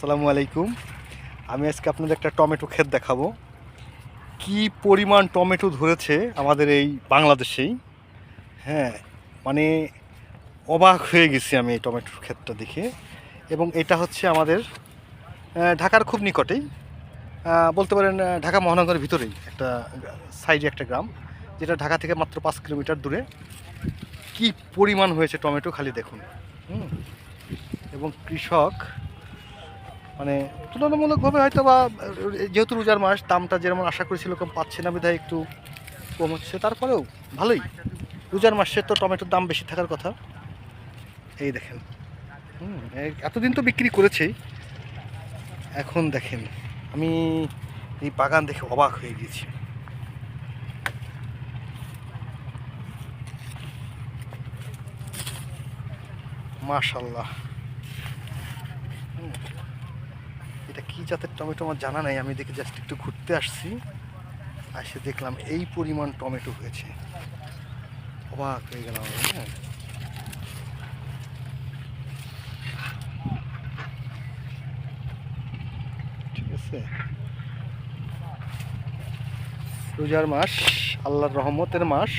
আসসালামু আলাইকুম। আমি আজকে আপনাদের একটা টমেটো ক্ষেত দেখাবো। কি পরিমাণ টমেটো ধরেছে আমাদের এই বাংলাদেশেই। হ্যাঁ মানে অবাক হয়ে গেছি আমি এই টমেটোর ক্ষেতটা দেখে। এবং এটা হচ্ছে আমাদের ঢাকার খুব নিকটেই। বলতে পারেন ঢাকা মহানগরের ভিতরেই একটা সাইডে একটা গ্রাম, যেটা ঢাকা থেকে মাত্র পাঁচ কিলোমিটার দূরে। কি পরিমাণ হয়েছে টমেটো খালি দেখুন। এবং কৃষক মানে তুলনামূলকভাবে হয়তো বা, যেহেতু রোজার মাস, দামটা যেমন আশা করেছিল কম পাচ্ছে না, বিধায় একটু কম হচ্ছে। তারপরেও ভালোই। রোজার মাসে তো টমেটোর দাম বেশি থাকার কথা। এই দেখেন। হুম এতদিন তো বিক্রি করেছেই এখন দেখেন, আমি এই বাগান দেখে অবাক হয়ে গেছি মাশাল্লাহ। এটা কি জাতের টমেটো আমার জানা নাই, আমি দেখে জাস্ট একটু ঘুরতে আসছি। এসে দেখলাম এই পরিমাণ টমেটো হয়েছে। অবাক হয়ে গেলাম হ্যাঁ। ঠিক আছে। রোজার মাস, আল্লাহর রহমতের মাস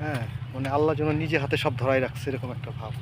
হ্যাঁ। মানে আল্লাহ যেন নিজে হাতে সব ধরাই রাখছে, এরকম একটা ভাব।